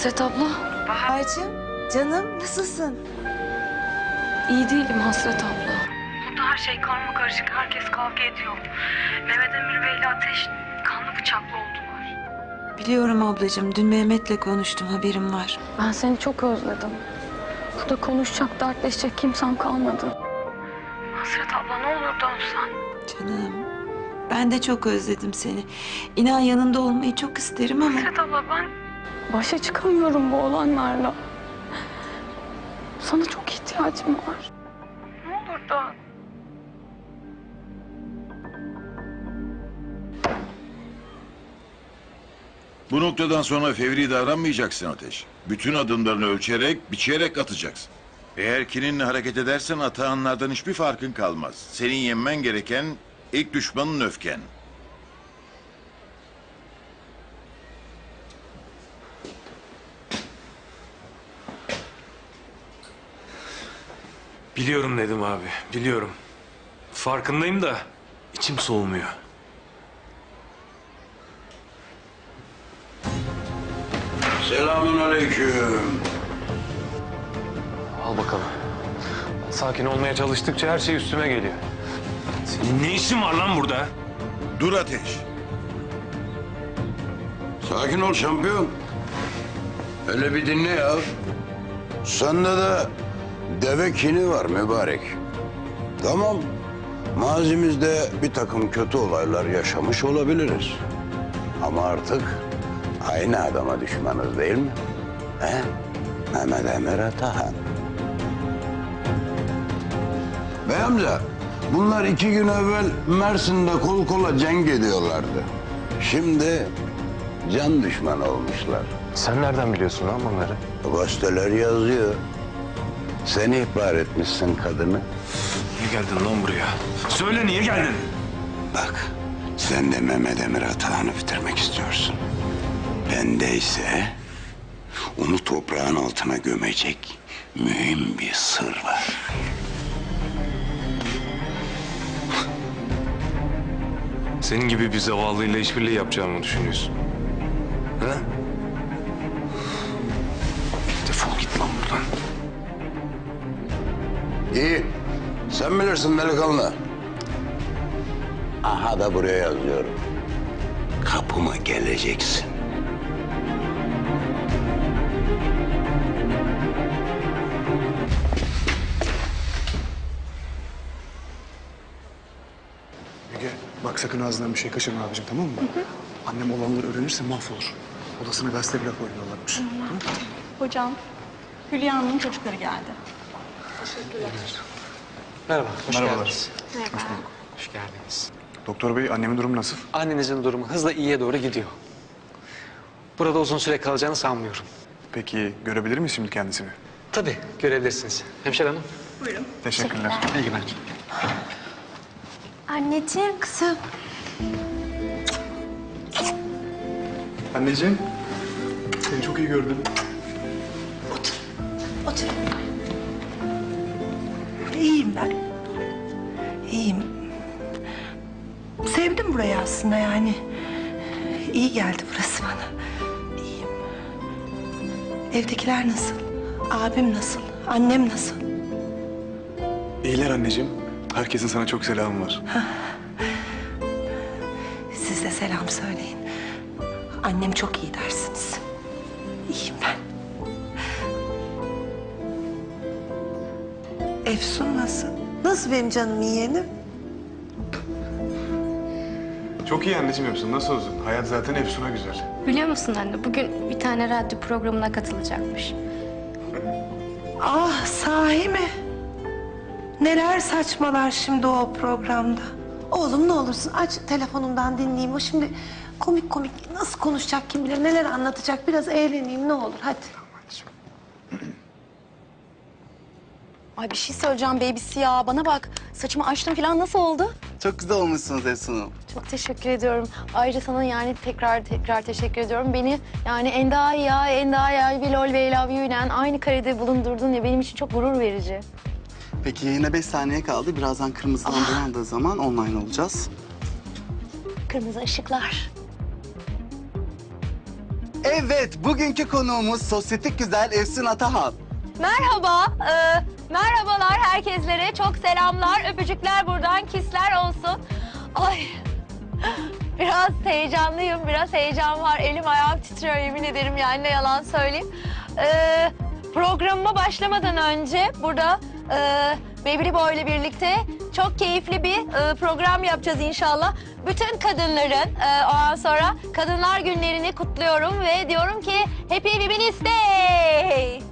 Hasret abla. Bahar'cığım, canım nasılsın? iyi değilim Hasret abla. Burada her şey karma karışık. Herkes kavga ediyor. Mehmet Emir Bey ile Ateş kanlı bıçaklı oldular. Biliyorum ablacığım, dün Mehmet'le konuştum, haberim var. Ben seni çok özledim. Burada konuşacak, dertleşecek kimsem kalmadı. Hasret abla ne olur dönsen. Canım, ben de çok özledim seni. İnan yanında olmayı çok isterim ama... Hasret abla ben Başa çıkamıyorum bu olanlarla. Sana çok ihtiyacım var. ne olur dön. Bu noktadan sonra fevri davranmayacaksın Ateş. Bütün adımlarını ölçerek, biçerek atacaksın. Eğer kininle hareket edersen atağanlardan hiçbir farkın kalmaz. Senin yenmen gereken ilk düşmanın öfken. Biliyorum dedim abi, biliyorum. Farkındayım da içim soğumuyor. Selamun aleyküm. Al bakalım. Sakin olmaya çalıştıkça her şey üstüme geliyor. Senin ne işin var lan burada? Dur Ateş. Sakin ol şampiyon. Hele bir dinle ya. Sende de deve kini var mübarek. Tamam. Mazimizde bir takım kötü olaylar yaşamış olabiliriz. Ama artık aynı adama düşmanız değil mi? He? Mehmet Emir Atahan. Bey amca, bunlar iki gün evvel Mersin'de kol kola cenk ediyorlardı. Şimdi can düşmanı olmuşlar. Sen nereden biliyorsun lan bunları? Gazeteler yazıyor. Sen ihbar etmişsin kadını. Niye geldin lan buraya? Söyle niye geldin? Bak, sen de Mehmet Emir Atahan'ı bitirmek istiyorsun. Bende ise onu toprağın altına gömecek mühim bir sır var. Senin gibi bir zavallıyla işbirliği yapacağımı düşünüyorsun. İyi, sen bilirsin delikanlı. Aha da buraya yazıyorum. Kapıma geleceksin. Müge bak sakın ağzından bir şey kaçırma abicim tamam mı? Annem olanları öğrenirse mahvolur. Odasına gazete bile koymuyorlarmış. Tamam. Hocam, Hülya Hanım'ın çocukları geldi. Merhaba, hoş Merhabalar. geldiniz. Hoş geldiniz. Doktor bey annemin durumu nasıl? Annenizin durumu hızla iyiye doğru gidiyor. Burada uzun süre kalacağını sanmıyorum. Peki görebilir miyiz şimdi kendisini? Tabii, görebilirsiniz. Hemşire hanım, Teşekkürler. iyi günler. Anneciğim, kızım. Anneciğim seni çok iyi gördüm. Otur. İyiyim ben. İyiyim. Sevdim burayı aslında yani. İyi geldi burası bana. İyiyim. Evdekiler nasıl? Abim nasıl? Annem nasıl? İyiler anneciğim. Herkesin sana çok selamı var. Siz de selam söyleyin. Annem çok iyi dersiniz. Efsun nasıl? Nasıl benim canım yeğenim? Çok iyi anneciğim yapsın. Nasıl olsun? Hayat zaten Efsun'a güzel. Biliyor musun anne bugün bir tane radyo programına katılacakmış. Ah sahi mi? Neler saçmalar şimdi o programda. Oğlum ne olursun aç telefonumdan dinleyeyim. O şimdi komik komik nasıl konuşacak kim bilir neler anlatacak. Biraz eğleneyim ne olur hadi. Ay bir şey söyleyeceğim babysi ya. Bana bak, saçımı açtım falan nasıl oldu? Çok güzel olmuşsunuz Efsun Hanım. Çok teşekkür ediyorum. Ayrıca sana yani tekrar tekrar teşekkür ediyorum. Beni yani en daha ya en daha ya bir lol ve I love you ile aynı karede bulundurdun ya benim için çok gurur verici. Peki yine beş saniye kaldı. Birazdan kırmızı lamba yandığı zaman online olacağız. Kırmızı ışıklar. Evet, bugünkü konuğumuz sosyetik güzel Efsun Atahan. Merhaba, e, merhabalar herkeslere. Çok selamlar, öpücükler buradan, kisler olsun. Ay, biraz heyecanlıyım, biraz heyecan var. Elim ayağım titriyor yemin ederim yani ne yalan söyleyeyim. E, programıma başlamadan önce burada e, Baby Boy ile birlikte çok keyifli bir e, program yapacağız inşallah. Bütün kadınların e, ondan sonra Kadınlar Günlerini kutluyorum ve diyorum ki Happy Women's Day!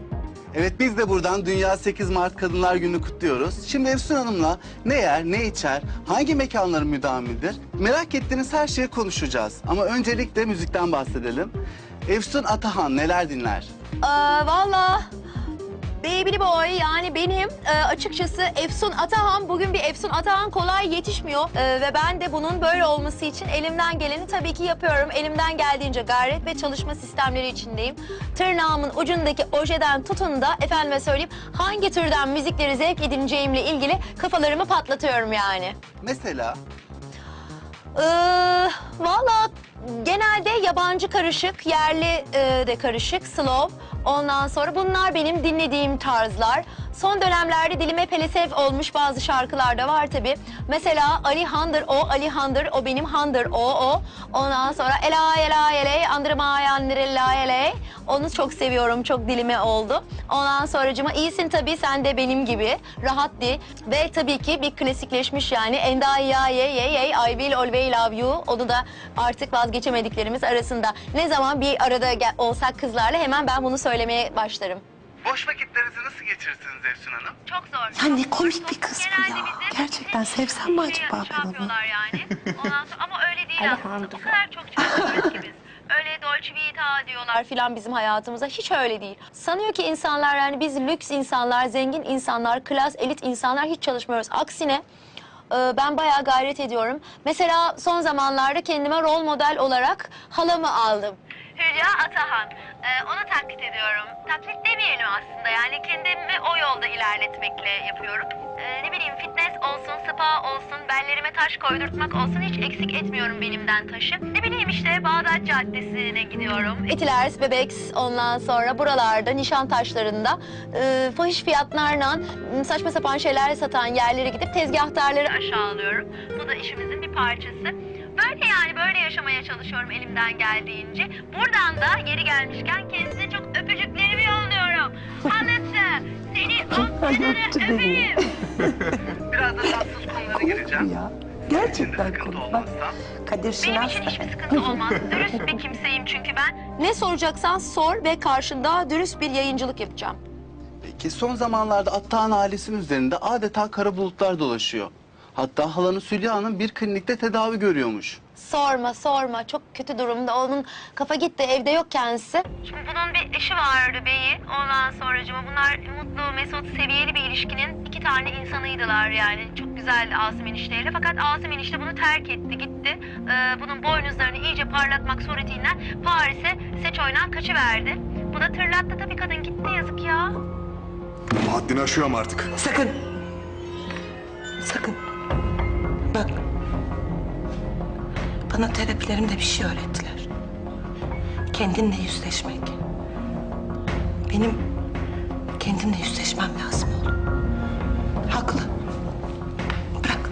Evet, biz de buradan Dünya 8 Mart Kadınlar Günü kutluyoruz. Şimdi Efsun Hanım'la ne yer, ne içer, hangi mekanların müdavimidir? Merak ettiğiniz her şeyi konuşacağız. Ama öncelikle müzikten bahsedelim. Efsun Atahan neler dinler? Aa, Valla Baby Boy yani benim e, açıkçası Efsun Atahan bugün bir Efsun Atahan kolay yetişmiyor E, ve ben de bunun böyle olması için elimden geleni tabii ki yapıyorum. Elimden geldiğince gayret ve çalışma sistemleri içindeyim. Tırnağımın ucundaki ojeden tutun da efendime söyleyeyim hangi türden müzikleri zevk edineceğimle ilgili kafalarımı patlatıyorum yani. Mesela Ee, Valla genelde yabancı karışık, yerli e, de karışık, slow. Ondan sonra bunlar benim dinlediğim tarzlar. Son dönemlerde dilime pelesev olmuş bazı şarkılar da var tabi. Mesela Ali Handır o, Ali Handır o benim Handır o o. Ondan sonra Ela Ela Ele, Andırma Yandırella Ele. Onu çok seviyorum, çok dilime oldu. Ondan sonracıma iyisin tabii sen de benim gibi. Rahat di. Ve tabii ki bir klasikleşmiş yani Enda ya ye ye ye I will always love you. Onu da artık vazgeçemediklerimiz arasında. Ne zaman bir arada olsak kızlarla hemen ben bunu söylemeye başlarım. Boş vakitlerinizi nasıl geçirirsiniz Efsun Hanım? Çok zor. Ya ne komik bir kız bu ya. Gerçekten sevsem mi acaba ben onu? yani. Ondan sonra, ama öyle değil aslında. O kadar çok çalışıyoruz ki biz. Öyle dolce vita diyorlar. filan bizim hayatımızda hiç öyle değil. Sanıyor ki insanlar yani biz lüks insanlar, zengin insanlar, klas, elit insanlar hiç çalışmıyoruz. Aksine e, ben bayağı gayret ediyorum. Mesela son zamanlarda kendime rol model olarak halamı aldım. Hülya Atahan. Ee, onu taklit ediyorum. Taklit demeyelim aslında. Yani kendimi o yolda ilerletmekle yapıyorum. Ee, ne bileyim fitness olsun, spa olsun, bellerime taş koydurtmak olsun hiç eksik etmiyorum benimden taşı. Ne bileyim işte Bağdat Caddesi'ne gidiyorum. Etilers, Bebeks ondan sonra buralarda nişan taşlarında e, fahiş fiyatlarla saçma sapan şeyler satan yerlere gidip tezgahtarları aşağılıyorum. Bu da işimizin bir parçası. Böyle yani böyle yaşamaya çalışıyorum elimden geldiğince. Buradan da geri gelmişken kendisine çok öpücüklerimi yolluyorum. Anlatı seni affedene öpeyim. Biraz da tatsız konulara gireceğim. Ya. Gerçekten komik. Bak Kadir Benim Şinas için da hiçbir sıkıntı olmaz. Dürüst bir kimseyim çünkü ben. ne soracaksan sor ve karşında dürüst bir yayıncılık yapacağım. Peki son zamanlarda Attağan ailesinin üzerinde adeta kara bulutlar dolaşıyor. Hatta halanı Sülya Hanım bir klinikte tedavi görüyormuş. Sorma sorma çok kötü durumda. Onun kafa gitti evde yok kendisi. Şimdi bunun bir eşi vardı beyi. Ondan sonracıma bunlar mutlu, mesut, seviyeli bir ilişkinin iki tane insanıydılar yani. Çok güzeldi Asım enişteyle. Fakat Asım enişte bunu terk etti, gitti. Ee, bunun boynuzlarını iyice parlatmak suretiyle Paris'e Seçoy'la kaçıverdi. Bu da tırlattı tabii kadın gitti yazık ya. Haddini aşıyorum artık. Sakın. Sakın. Bak. Bana terapilerimde bir şey öğrettiler. Kendinle yüzleşmek. Benim kendimle yüzleşmem lazım oğlum. Haklı. Bırak.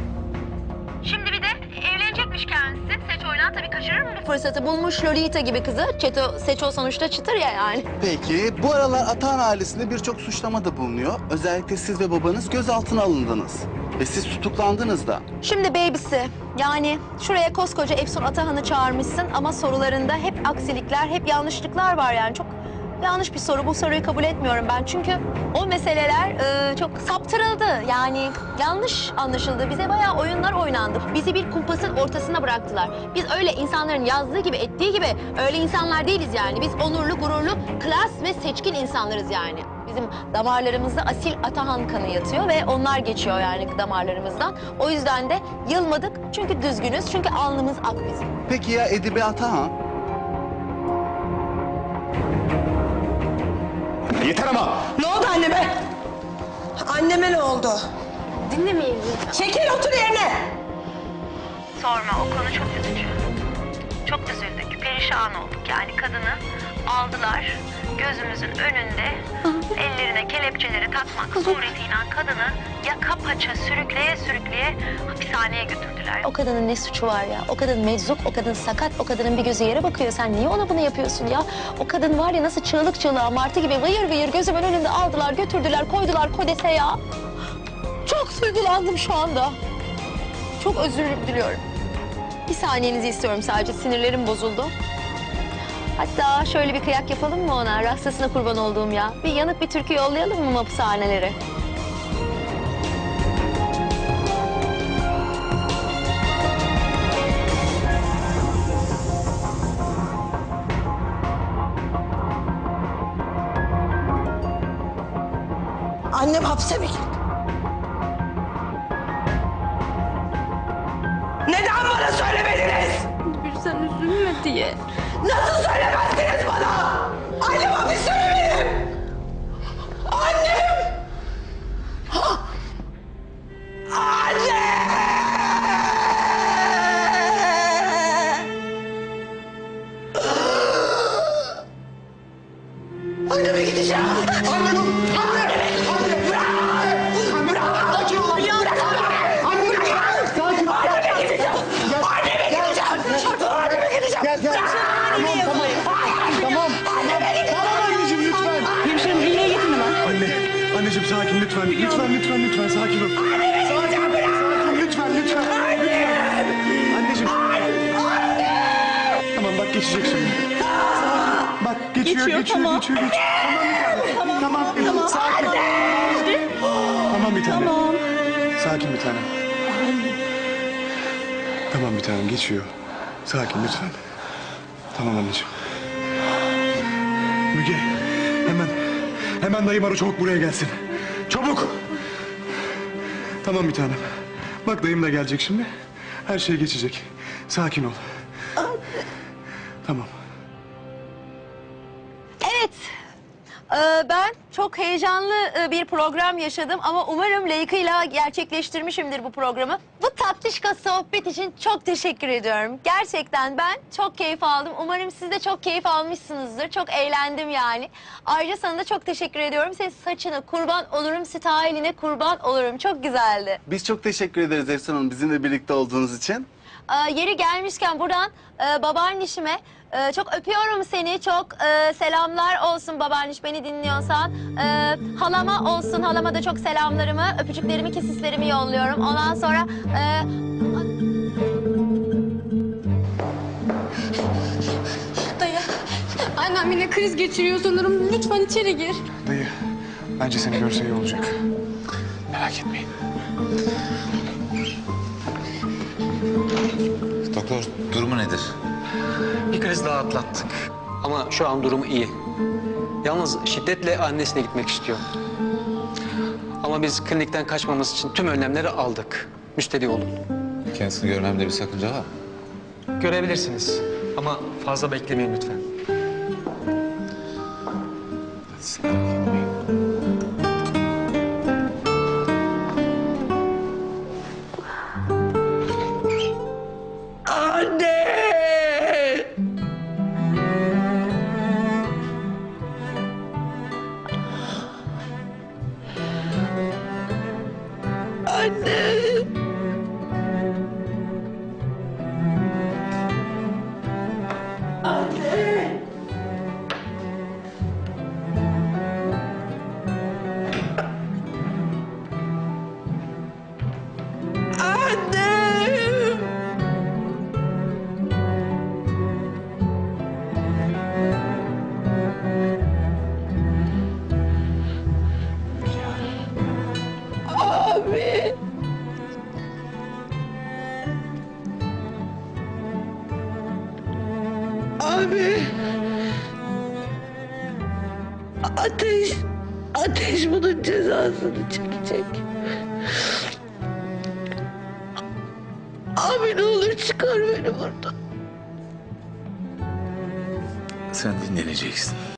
Şimdi bir de evlenecekmiş kendisi. Seçoy'la tabii kaçırır mı bu Fırsatı bulmuş Lolita gibi kızı. Çeto, Seço sonuçta çıtır ya yani. Peki bu aralar Atahan ailesinde birçok suçlama da bulunuyor. Özellikle siz ve babanız gözaltına alındınız. Ve siz tutuklandınız da. Şimdi babysi yani şuraya koskoca Efsun Atahan'ı çağırmışsın ama sorularında hep aksilikler, hep yanlışlıklar var yani çok yanlış bir soru. Bu soruyu kabul etmiyorum ben çünkü o meseleler e, çok saptırıldı yani yanlış anlaşıldı. Bize bayağı oyunlar oynandı. Bizi bir kumpasın ortasına bıraktılar. Biz öyle insanların yazdığı gibi, ettiği gibi öyle insanlar değiliz yani. Biz onurlu, gururlu, klas ve seçkin insanlarız yani. Bizim damarlarımızda asil Atahan kanı yatıyor ve onlar geçiyor yani damarlarımızdan. O yüzden de yılmadık çünkü düzgünüz, çünkü alnımız ak bizim. Peki ya Edibe Atahan? Yeter ama. Ne oldu anneme? Anneme ne oldu? Dinlemeyin. Çekil otur yerine. Sorma o konu çok üzücü. Çok üzüldük, perişan olduk yani kadını aldılar. Gözümüzün önünde ellerine kelepçeleri takmak suretiyle kadını yaka paça sürükleye sürükleye hapishaneye götürdüler. O kadının ne suçu var ya? O kadın meczup, o kadın sakat, o kadının bir gözü yere bakıyor. Sen niye ona bunu yapıyorsun ya? O kadın var ya nasıl çığlık çığlığa martı gibi vıyır vıyır gözümün önünde aldılar, götürdüler, koydular kodese ya. Çok duygulandım şu anda. Çok özür diliyorum. Bir saniyenizi istiyorum sadece. Sinirlerim bozuldu. Hatta şöyle bir kıyak yapalım mı ona? Rastasına kurban olduğum ya. Bir yanık bir türkü yollayalım mı hapishanelere? Annem hapse mi girdi? Neden bana söylemediniz? Sen üzülme diye. Nasıl lütfen. Lütfen lütfen lütfen sakin ol. Sakin. Sakin lütfen lütfen. Anneciğim. Tamam bak geçecek şimdi. Bak geçiyor geçiyor geçiyor geçiyor. Tamam Tamam tamam. Sakin. Tamam bir tane. Tamam. Sakin bir tane. Tamam bir tanem geçiyor. Sakin lütfen. Tamam anneciğim. Müge hemen hemen dayım ara çabuk buraya gelsin. Çabuk. Tamam bir tanem. Bak dayım da gelecek şimdi. Her şey geçecek. Sakin ol. Tamam. Evet. Ee, ben çok heyecanlı e, bir program yaşadım ama umarım layıkıyla gerçekleştirmişimdir bu programı. Bu tatlışka sohbet için çok teşekkür ediyorum. Gerçekten ben çok keyif aldım. Umarım siz de çok keyif almışsınızdır. Çok eğlendim yani. Ayrıca sana da çok teşekkür ediyorum. Senin saçına kurban olurum, styline kurban olurum. Çok güzeldi. Biz çok teşekkür ederiz Efsun Hanım bizimle birlikte olduğunuz için. Ee, yeri gelmişken buradan e, babaannişime e, çok öpüyorum seni. Çok e, selamlar olsun babaanniş beni dinliyorsan. E, halama olsun. Halama da çok selamlarımı, öpücüklerimi, kesislerimi yolluyorum. Ondan sonra... E, Dayı. Annem yine kriz geçiriyor sanırım. Lütfen içeri gir. Dayı bence seni görse iyi olacak. Merak etmeyin. Doktor durumu nedir? Bir kriz daha atlattık. Ama şu an durumu iyi. Yalnız şiddetle annesine gitmek istiyor. Ama biz klinikten kaçmamız için tüm önlemleri aldık. Müsterih olun. Kendisini görmemde bir sakınca var mı? Görebilirsiniz. Ama fazla beklemeyin lütfen. Anne! Anne! Anne! Anne! Abi. Abi. Ateş. Ateş bunun cezasını çekecek. Abi ne olur çıkar beni buradan. Sen dinleneceksin.